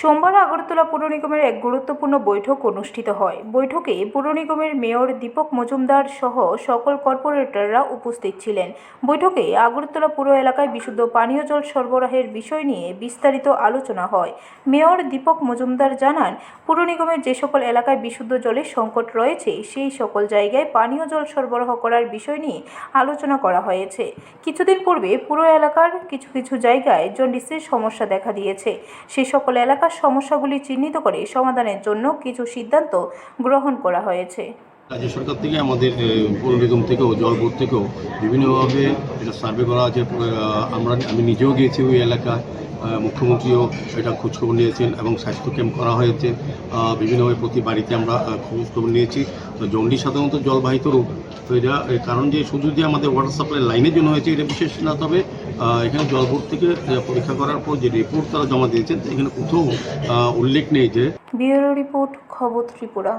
সোমবার আগরতলা পুর নিগমের এক গুরুত্বপূর্ণ বৈঠক অনুষ্ঠিত হয়। বৈঠকে পুর নিগমের মেয়র দীপক মজুমদার সহ সকল কর্পোরেটররা উপস্থিত ছিলেন। বৈঠকে আগরতলা পুর এলাকায় বিশুদ্ধ পানীয় জল সরবরাহের বিষয় নিয়ে বিস্তারিত আলোচনা হয়। মেয়র দীপক মজুমদার জানান, পুর নিগমের যে সকল এলাকায় বিশুদ্ধ জলের সংকট রয়েছে, সেই সকল জায়গায় পানীয় জল সরবরাহ করার বিষয় নিয়ে আলোচনা করা হয়েছে। কিছুদিন পূর্বে পুরো এলাকার কিছু কিছু জায়গায় জন্ডিসের সমস্যা দেখা দিয়েছে। সেই সকল এলাকার সমস্যাগুলি চিহ্নিত করে সমাধানের জন্য কিছু সিদ্ধান্ত গ্রহণ করা হয়েছে। রাজ্য সরকার থেকে আমাদের পৌর নিগম থেকেও জল বোর্ড থেকেও বিভিন্নভাবে এটা সার্ভে করা আছে। আমরা, আমি নিজেও গিয়েছি ওই এলাকায়। মুখ্যমন্ত্রীও এটা খোঁজখবর নিয়েছেন এবং স্বাস্থ্য ক্যাম্প করা হয়েছে। বিভিন্নভাবে প্রতি বাড়িতে আমরা খোঁজখবর নিয়েছি। তো জন্ডি সাধারণত জলবাহিত রোগ। তো এটা কারণ যে শুধু যে আমাদের ওয়াটার সাপ্লাই লাইনের জন্য হয়েছে, এটা বিশেষ না, তবে এখানে জল বোর্ড থেকে পরীক্ষা করার পর যে রিপোর্ট তারা জমা দিয়েছেন, এখানে কোথাও উল্লেখ নেই যে ব্যুরো রিপোর্ট খবর ত্রিপুরা।